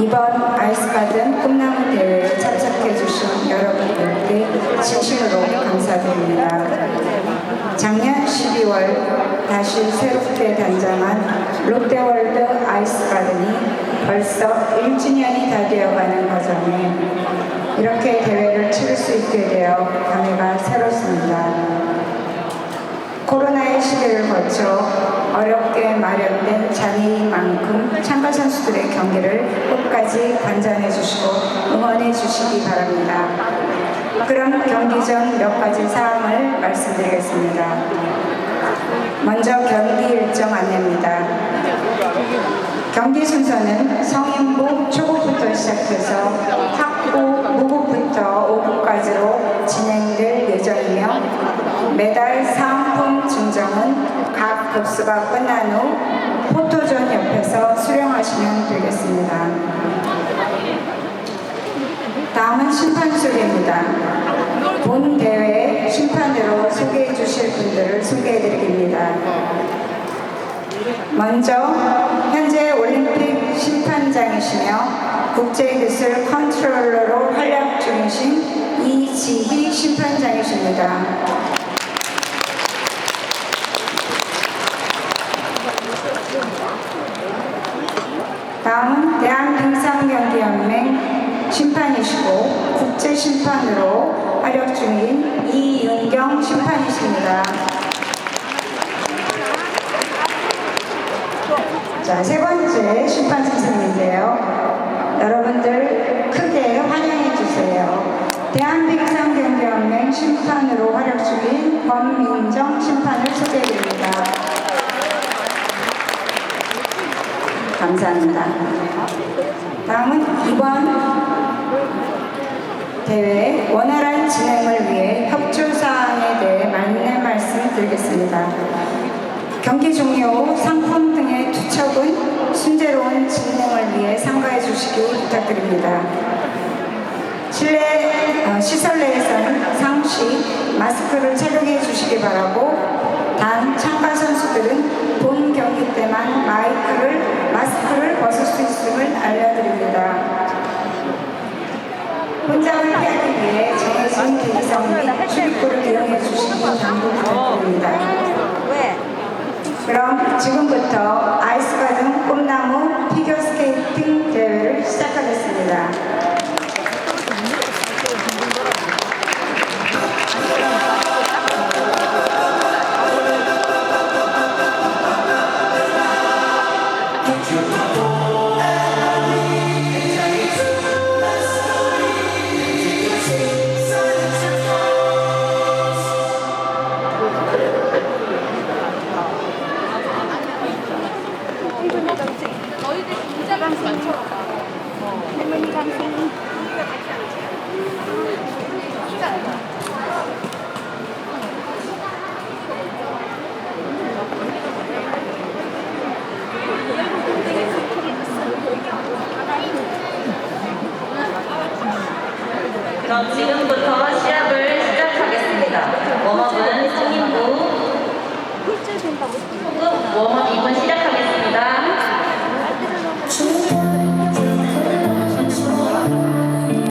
이번 아이스가든 꿈나무 대회에 참석해주신 여러분들께 진심으로 감사드립니다. 작년 12월 다시 새롭게 단장한 롯데월드 아이스가든이 벌써 1주년이 다 되어가는 과정에 이렇게 대회를 치를 수 있게 되어 감회가 새롭습니다. 코로나의 시대를 거쳐 어렵게 마련된 자리만큼 참가 선수들의 경기를 끝까지 관장해 주시고 응원해 주시기 바랍니다. 그럼 경기 전 몇 가지 사항을 말씀드리겠습니다. 먼저 경기 일정 안내입니다. 경기 순서는 성인부 초급부터 시작해서 학부 무급부터 5급까지로 진행될 예정이며 매달 급수가 끝난 후 포토존 옆에서 수령하시면 되겠습니다. 다음은 심판 소개입니다. 본 대회 심판으로 소개해 주실 분들을 소개해 드립니다. 먼저 현재 올림픽 심판장이시며 국제기술 컨트롤러로 활약 중이신 이지희 심판장이십니다. 다음은 대한빙상경기연맹 국제심판으로 활약 중인 이윤경 심판이십니다. 자, 세 번째 심판 선생님인데요. 여러분들 크게 환영해 주세요. 대한빙상경기연맹 심판으로 활약 중인 권민정 심판을 소개해 드립니다. 감사합니다. 다음은 이번 대회 원활한 진행을 위해 협조 사항에 대해 안내 말씀 드리겠습니다. 경기 종료 후 상품 등의 투척은 순조로운 진행을 위해 삼가해 주시기 부탁드립니다. 실내 어, 시설 내에서는 상시 마스크를 착용해 주시기 바라고 단 참가 선수들은 본 경기 때만 마이크를 마스크를 벗을 수 알려드립니다. 혼잡을 피하기 그럼 지금부터 아이스가든 꿈나무 피겨스케이팅 대회를 시작하겠습니다. 그럼 지금부터 시합을 시작하겠습니다. 웜업은 성인부, 호흡 웜업 2분 시작하겠습니다.